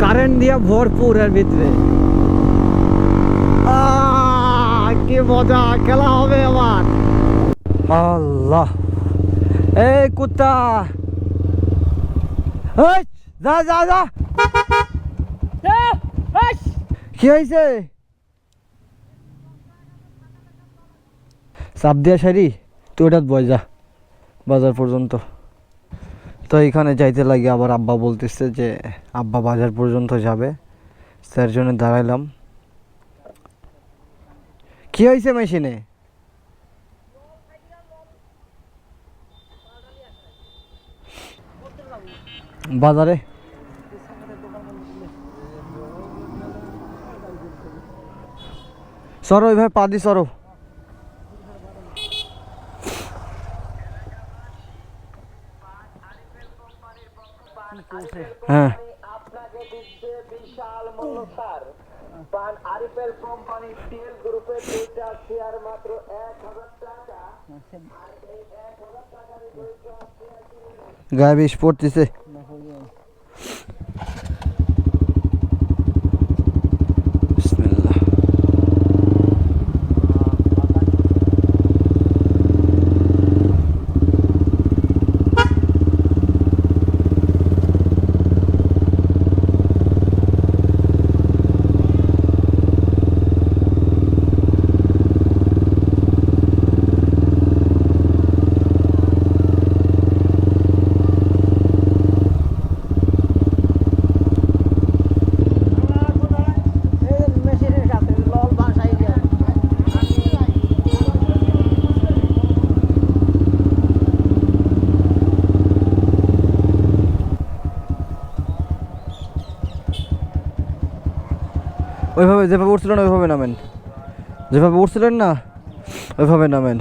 Current দিয়ে ভরপুর এর ভিতরে। কি মজা, খেলা হবে আবার। আল্লাহ। এই কুত্তা। যা যা যা। কি হয়েছে চাপ দিয়া সারি, তুই ওটা বয় যা, বাজার পর্যন্ত। তো এখানে যাইতে লাগে আবার আব্বা বলতেছে যে আব্বা বাজার পর্যন্ত যাবে। তার জন্য দাঁড়াইলাম। কি হয়েছে মেশিনে? বাজারে? সরো ওইভাবে পা দি সরো। গায়ে বিষ পড়তেছে। ওইভাবে যেভাবে উঠছিলেন, ওইভাবে নামেন। যেভাবে উঠছিলেন না, ওইভাবে নামেন।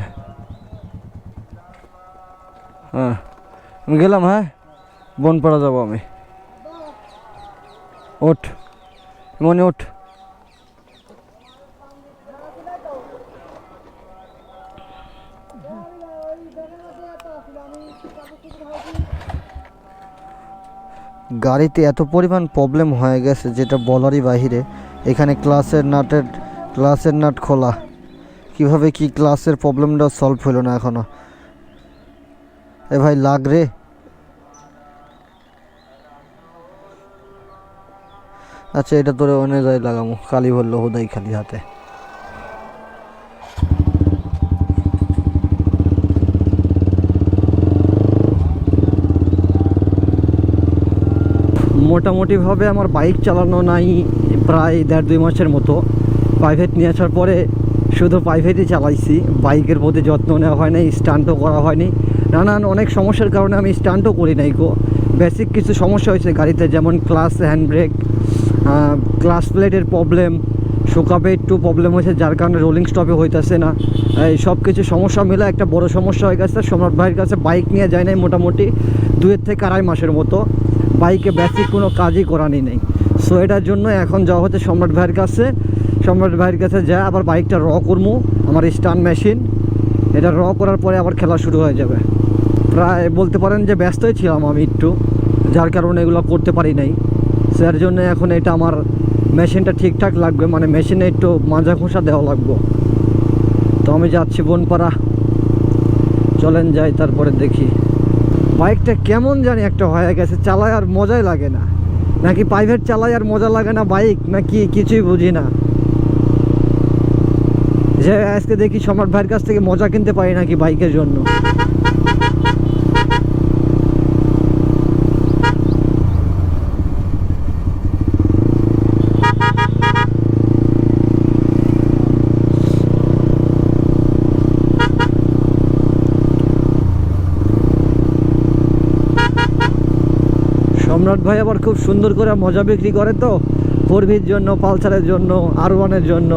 হ্যাঁ আমি গেলাম হ্যাঁ? বনপাড়া যাব আমি। ওঠ মনে ওঠ। গাড়িতে এত পরিমাণ প্রবলেম হয়ে গেছে, যেটা বলারই বাহিরে। এখানে ক্লাসের নাটের, ক্লাসের নাট খোলা। কীভাবে কি ক্লাসের প্রবলেমটা সলভ হলো না এখনও? এ ভাই, লাগ রে। আচ্ছা এটা তোরে অনেক যাই লাগামো। খালি বলল, হোদাই খালি হাতে। মোটামুটিভাবে আমার বাইক চালানো নাই প্রায় দেড় দুই মাসের মতো। প্রাইভেট নিয়ে আসার পরে শুধু প্রাইভেটই চালাইছি, বাইকের প্রতি যত্ন নেওয়া হয় নাই স্টান্টও করা হয়নি। নানান অনেক সমস্যার কারণে আমি স্টান্টও করি নাই গো। বেসিক কিছু সমস্যা হয়েছে গাড়িতে, যেমন ক্লাস হ্যান্ড ব্রেক ক্লাস প্লেটের প্রবলেম শোকাপে একটু প্রবলেম হয়েছে, যার কারণে রোলিং স্টপে হইতেছে না। এই সব কিছু সমস্যা মিলে একটা বড় সমস্যা হয়ে গেছে। সম্রাট ভাইয়ের কাছে বাইক নিয়ে যায় নাই মোটামুটি দুয়ের থেকে আড়াই মাসের মতো। বাইকে বেসিক কোনো কাজই করানি নেই সো এটার জন্য এখন যাওয়া হচ্ছে সম্রাট ভাইয়ের কাছে। সম্রাট ভাইয়ের কাছে যা, আবার বাইকটা র করব আমার স্টান মেশিন এটা র করার পরে আবার খেলা শুরু হয়ে যাবে। প্রায় বলতে পারেন যে ব্যস্তই ছিলাম আমি একটু, যার কারণে এগুলো করতে পারি নাই। যার জন্য এখন এটা আমার মেশিনটা ঠিকঠাক লাগবে মানে মেশিনে একটু মাজা ঘষা দেওয়া লাগবে। তো আমি যাচ্ছি বনপাড়া। চলেন যাই, তারপরে দেখি। বাইকটা কেমন জানি একটা হয়ে গেছে, চালায় আর মজাই লাগে না। নাকি প্রাইভেট চালাই আর মজা লাগে না বাইক, নাকি কিছুই বুঝি না। যে আজকে দেখি সম্রাট ভাইয়ের কাছ থেকে মজা কিনতে পারি নাকি বাইকের জন্য। সম্রাট ভাই আবার খুব সুন্দর করে মজা বিক্রি করে তো। ফোরভির জন্য, পালসারের জন্য আর ওয়ানের জন্য।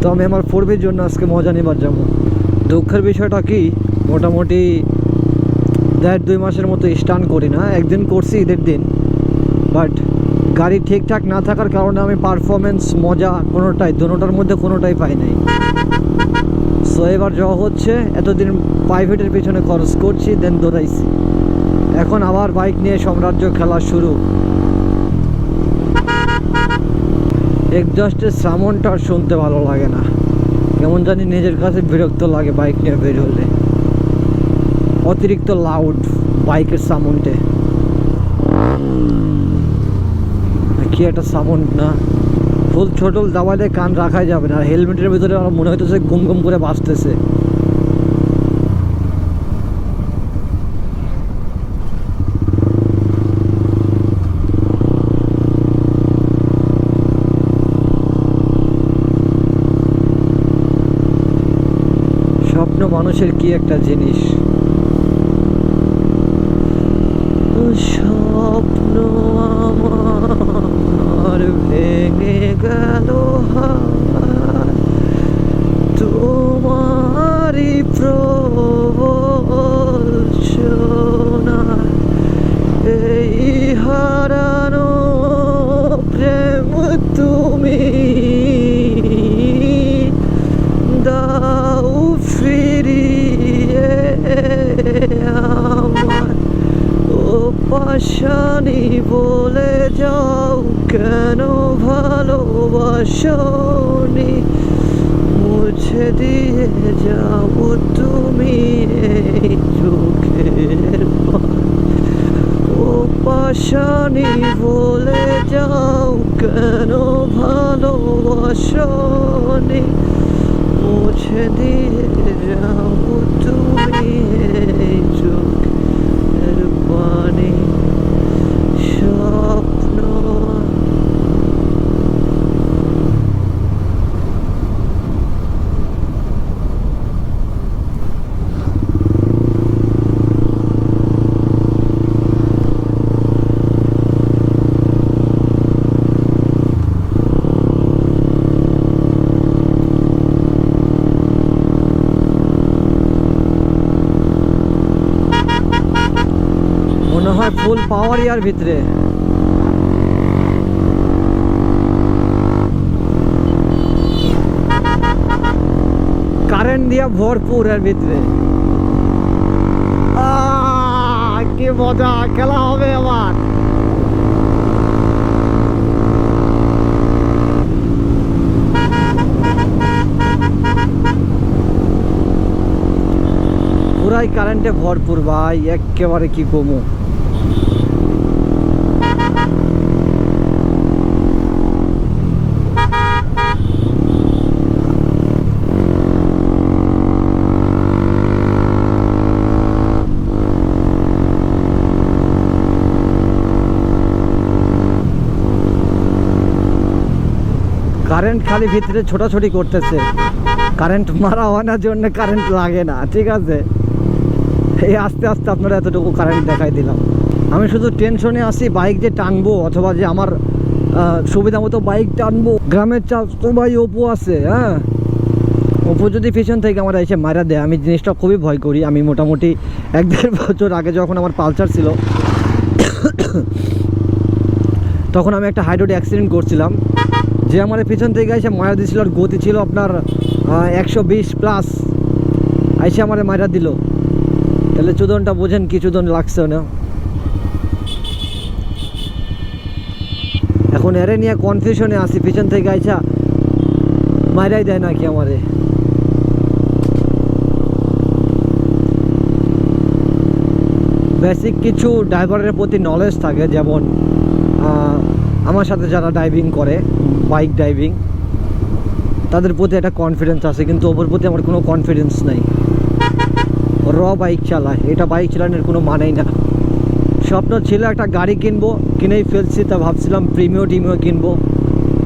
তো আমি আমার ফোরভির জন্য আজকে মজা নেবার যাব। দুঃখের বিষয়টা কি, মোটামুটি দেড় দুই মাসের মতো স্টান করি না, একদিন করছি ঈদের দিন। বাট গাড়ি ঠিকঠাক না থাকার কারণে আমি পারফরমেন্স মজা কোনোটাই দুটোটার মধ্যে কোনোটাই পাই নাই। সো এবার যাওয়া হচ্ছে, এতদিন প্রাইভেটের পিছনে খরচ করছি দেন দৌড়াইছি। এখন আবার বাইক নিয়ে সাম্রাজ্য খেলা শুরু। এক্সজস্টের সামনটা আর শুনতে ভালো লাগে না। কেমন জানি নিজের কাছে বিরক্ত লাগে বাইক নিয়ে বের হলে। অতিরিক্ত লাউড বাইকের সামনটে কি একটা সামন না? ফুল ছোটল দাবালে কান রাখাই যাবে না। হেলমেটের ভিতরে আমার মনে হইতেছে গুম গুম করে বাঁচতেছে স্বপ্ন মানুষের কি একটা জিনিস স্বপ্ন আমার ভেঙে গেল। তোমারই প্রবচনা এই হারানো প্রেম তুমি পাশানি বলে যাও কেন ভালোবাসনি মুছে দিয়ে যাও তুমি এই চোখের। ও পাশানি বলে যাও কেন ভালোবাসনি মুছে দিয়ে যাও তুমি এই চোখের পানি স্বপ্ন মনে হয় ফুল পাওয়ার ইয়ার ভিতরে। কারেন্ট দিয়া ভরপুর এর ভিতরে। কি মজা, খেলা হবে আমার পুরাই কারেন্টে ভরপুর ভাই একেবারে কি কমু। কারেন্ট খালি ভিতরে ছোটাছুটি করতেছে। কারেন্ট মারা হওয়ার জন্য কারেন্ট লাগে না, ঠিক আছে? এই আস্তে আস্তে আপনারা এতটুকু কারেন্ট দেখাই দিলাম। আমি শুধু টেনশনে আসি বাইক যে টানবো অথবা যে আমার সুবিধা মতো বাইক টানবো। গ্রামের তো ভাই অপু আছে হ্যাঁ? অপু যদি পিছন থেকে আমার এসে মারা দেয়, আমি জিনিসটা খুবই ভয় করি। আমি মোটামুটি এক দেড় বছর আগে যখন আমার পালসার ছিল, তখন আমি একটা হাইড্রোড অ্যাক্সিডেন্ট করছিলাম। যে আমার পিছন থেকে এসে মারা দিছিল, আর গতি ছিল আপনার একশো বিশ প্লাস আইসে আমার মারা দিল। তাহলে চুদনটা বোঝেন কি চুদন লাগছে না। এখন এরে নিয়ে কনফিউশনে আসি পিছন থেকে আইসা মারাই দেয় নাকি আমারে। বেসিক কিছু ড্রাইভারের প্রতি নলেজ থাকে, যেমন আমার সাথে যারা ড্রাইভিং করে বাইক ড্রাইভিং তাদের প্রতি একটা কনফিডেন্স আছে, কিন্তু ওপর প্রতি আমার কোনো কনফিডেন্স নাই। র বাইক চালায়, এটা বাইক চালানোর কোনো মানেই না। স্বপ্ন ছিল একটা গাড়ি কিনবো, কিনেই ফেলছি, তা ভাবছিলাম প্রিমিও টিমিও কিনবো।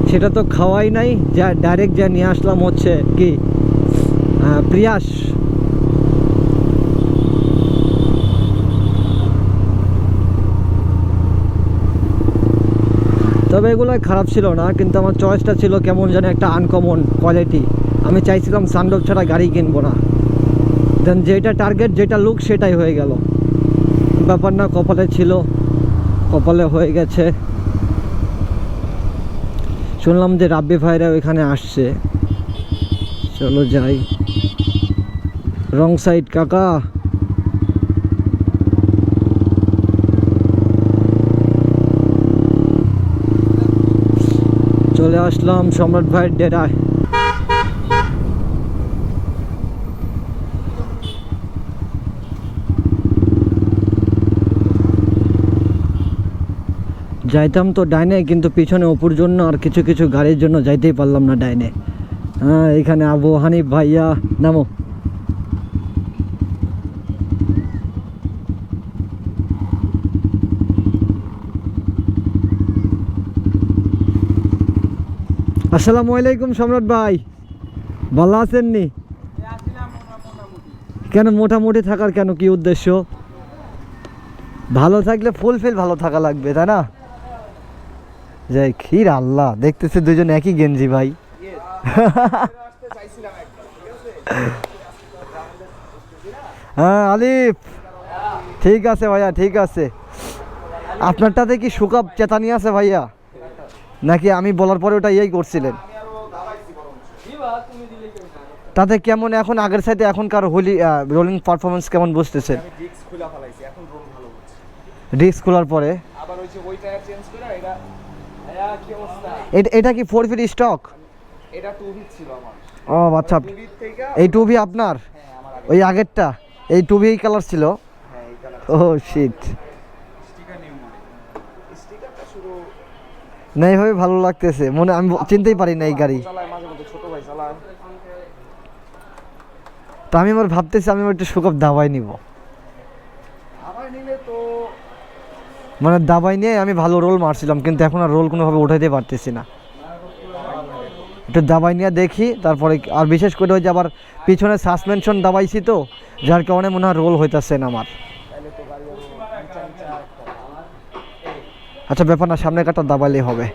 সেটা তো খাওয়াই নাই, যা ডাইরেক্ট যা নিয়ে আসলাম হচ্ছে কি প্রিয়াস। তবে এগুলো খারাপ ছিল না, কিন্তু আমার চয়েসটা ছিল কেমন যেন একটা আনকমন কোয়ালিটি আমি চাইছিলাম সানডোক ছাড়া গাড়ি কিনবো না। দেন যেটা টার্গেট যেটা লুক সেটাই হয়ে গেল। ব্যাপার না, কপালে ছিল, কপালে হয়ে গেছে। শুনলাম যে রাব্বি ভাইরা ওইখানে আসছে। চলো যাই। রং সাইড কাকা। চলে আসলাম সম্রাট ভাইয়ের ডেরায়। যাইতাম তো ডাইনে, কিন্তু পিছনে অপুর জন্য আর কিছু কিছু গাড়ির জন্য যাইতেই পারলাম না ডাইনে। হ্যাঁ এখানে আবু হানিফ ভাইয়া, নামো। আসসালামু আলাইকুম সম্রাট ভাই। ভালো আছেন নি কেন মোটামুটি থাকার কেন? কি উদ্দেশ্য? ভালো থাকলে ফুলফিল ভালো থাকা লাগবে, তাই না? যাই, ক্ষীর আল্লাহ, দেখতেছে দুজন একই গেঞ্জি ভাই। হ্যাঁ আলিফ। ঠিক আছে ভাইয়া, ঠিক আছে। আপনারটাতে কি সুকাপ চেতানি আছে ভাইয়া? নাকি আমি বলার পরে ওটা ইয়েই করছিলেন? তাতে কেমন এখন আগের সাথে এখনকার হোলি রোলিং পারফরমেন্স কেমন বুঝতেছেন? ডিস্ক খোলার পরে? আবার ওই যে ওই টায়ার চেঞ্জ করে এটা এটা কি ফোর ফিট স্টক ছিল ও আচ্ছা। এই টুভি আপনার? হ্যাঁ ওই আগেরটা? এই টুভি কালার ছিল? হ্যাঁ কালার ও শিট না, এইভাবে ভালো লাগতেছে। মনে, আমি চিনতেই পারি না এই গাড়ি। তো আমি আবার ভাবতেছি, আমি একটু সুকাপ দাবাই নিব। মানে দাবাই নিয়ে আমি ভালো রোল মারছিলাম, কিন্তু এখন আর রোল কোনোভাবে উঠাইতে পারতেছি না। একটু দাবাই নিয়ে দেখি, তারপরে আর বিশেষ করে ওই যে আবার পিছনে সাসপেনশন দাবাইছি তো, যার কারণে মনে হয় রোল হইতাছে না আমার তাহলে তো গাড়ি আরও নিচা নিচা একটা আচ্ছা ব্যাপার না সামনে কাটা দাবালেই হবে।